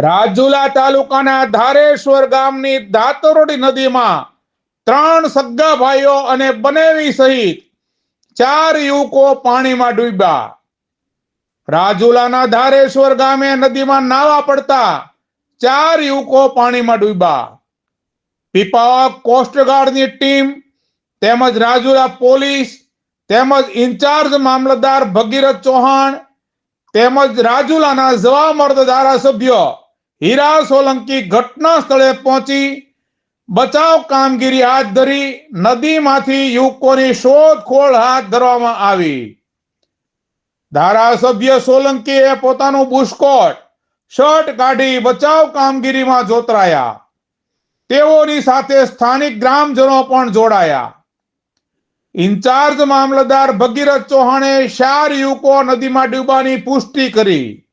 રાજુલા તાલુકાના ધારેશ્વર ગામની દાતરોડી નદીમાં ત્રણ સગા ભાઈઓ અને બનેવી સહિત ચાર યુવકો પાણીમાં ડૂબ્યા. રાજુલાના ધારેશ્વર ગામે નદીમાં નાવા પડતા ચાર યુવકો પાણીમાં ડૂબ્યા. પીપાવા કોસ્ટગાર્ડની ટીમ તેમજ રાજુલા પોલીસ તેમજ ઇન્ચાર્જ મામલતદાર ભગીરથ ચૌહાણ તેમજ રાજુલાના જવામર્દ ધારાસભ્ય હીરા સોલંકી ઘટના સ્થળે પહોંચી બચાવ કામગીરી હાથ ધરી નદીમાંથી યુવકોની શોધખોળ હાથ ધરવામાં આવી. ધારાસભ્ય સોલંકીએ પોતાનું બુશકોટ, શર્ટ કાઢી બચાવ કામગીરીમાં જોતરાયા. તેઓની સાથે સ્થાનિક ગ્રામજનો પણ જોડાયા. ઇન્ચાર્જ મામલતદાર ભગીરથ ચૌહાણે ચાર યુવકો નદીમાં ડૂબવાની પુષ્ટિ કરી.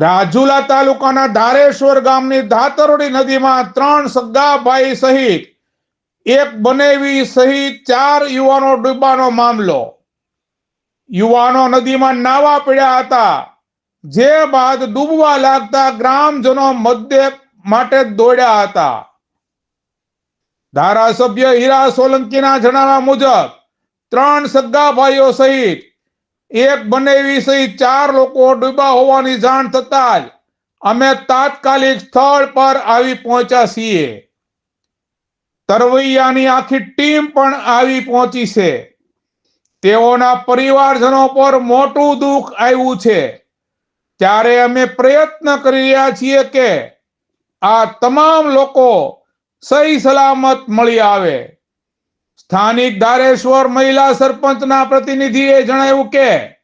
રાજુલા તાલુકાના ધારેશ્વર ગામની ધાતરોડી નદીમાં ત્રણ સગાભાઈ સહિત એક બનેવી સહિત ચાર યુવાનો ડૂબાનો મામલો. યુવાનો નદીમાં નાવા પડ્યા હતા. જે બાદ ડૂબવા લાગતા ગ્રામજનો મધ્ય માટે દોડ્યા હતા. ધારાસભ્ય હીરા સોલંકીના જણાવ્યા મુજબ, ત્રણ સગા સહિત એક બનેવી સહિત ચાર લોકો ડૂબા હોવાની જાણ થતા જ અમે તાત્કાલિક સ્થળ પર આવી પહોંચ્યા છીએ. તરવૈયાની આખી ટીમ પણ આવી પહોંચી છે. તેઓના પરિવારજનો પર મોટું દુઃખ આવ્યું છે. ત્યારે અમે પ્રયત્ન કરી રહ્યા છીએ કે આ તમામ લોકો સહી સલામત મળી આવે. સ્થાનિક ધારેશ્વર મહિલા સરપંચના પ્રતિનિધિએ જણાવ્યું કે,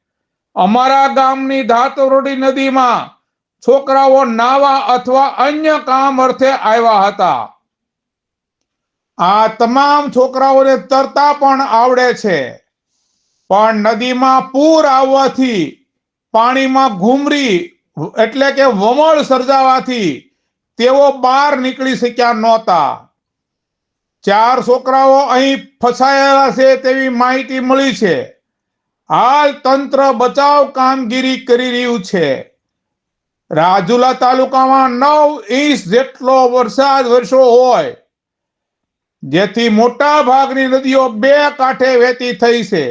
અમારા ગામની ધાતરોડી નદીમાં છોકરાઓ નાવા અથવા અન્ય કામ અર્થે આવ્યા હતા. આ તમામ છોકરાઓને તરતા પણ આવડે છે. પણ નદીમાં પૂર આવવાથી પાણીમાં ઘૂમરી, એટલે કે વમળ સર્જાવાથી તેઓ બહાર નીકળી શક્યા નહોતા. ચાર છોકરાઓ અહીં ફસાયેલા છે તેવી માહિતી મળી છે. હાલ તંત્ર બચાવ કામગીરી કરી રહ્યું છે. રાજુલા તાલુકામાં નવ ઇંચ જેટલો વરસાદ વરસો હોય, જેથી મોટા ભાગની નદીઓ બે કાંઠે વહેતી થઈ છે.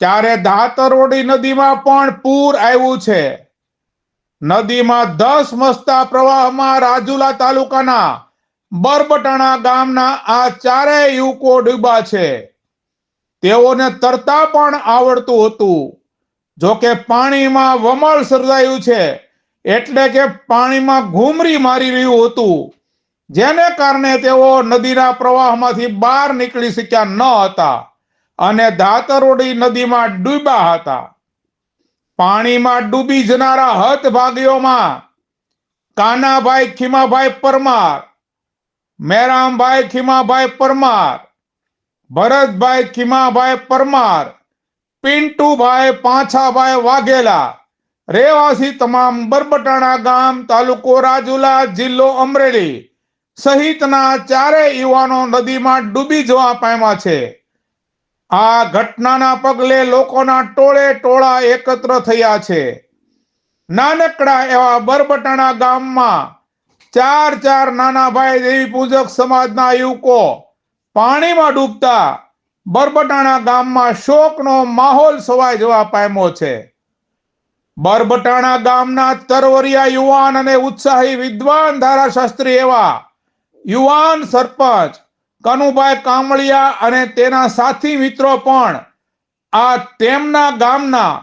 ત્યારે ધાતરોડી નદીમાં પણ પૂર આવ્યું છે. નદીમાં દસ મસ્તા પ્રવાહમાં રાજુલા તાલુકાના બરબટાણા ગામના આ ચારેય યુવકો ડૂબા છે. તેઓને તરતા પણ આવડતું હતું. જોકે પાણીમાં વમળ સર્જાયું છે, એટલે કે પાણીમાં ઘૂમરી મારી રહ્યું હતું. જેને કારણે તેઓ નદીના પ્રવાહમાંથી બહાર નીકળી શક્યા ન હતા અને ધાતરોડી નદીમાં ડૂબ્યા હતા. પાણીમાં ડૂબી જનારા હતભાગીઓમાં કાનાભાઈ ખીમાભાઈ પરમાર મેરામભાઈ ખીમાભાઈ પરમાર, ભરતભાઈ ખીમાભાઈ પરમાર, પિન્ટુભાઈ પાંછાભાઈ વાઘેલા, રહેવાસી તમામ બરબટાણા ગામ, તાલુકો રાજુલા, જિલ્લો અમરેલી સહિતના ચારે યુવાનો નદીમાં ડૂબી જવા પામ્યા છે. આ ઘટનાના પગલે લોકોના ટોળે ટોળા એકત્ર થયા છે. નાનકડા એવા બરબટાણા ગામમાં ચાર ચાર નાના ભાઈ દેવી પૂજક સમાજના યુવકો પાણીમાં ડૂબતા બરબટાણા ગામમાં શોકનો માહોલ સવાય જવા પામ્યો છે. બરબટાણા ગામના તરવરિયા યુવાન અને ઉત્સાહી વિદ્વાન ધારાશાસ્ત્રી એવા યુવાન સરપંચ કનુભાઈ કામળિયા અને તેના સાથી મિત્રો પણ આ તેમના ગામના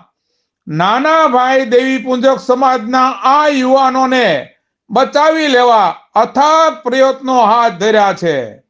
નાના ભાઈ દેવી પૂંજક સમાજના આ યુવાનોને બચાવી લેવા અથાગ પ્રયત્નો હાથ ધર્યા છે.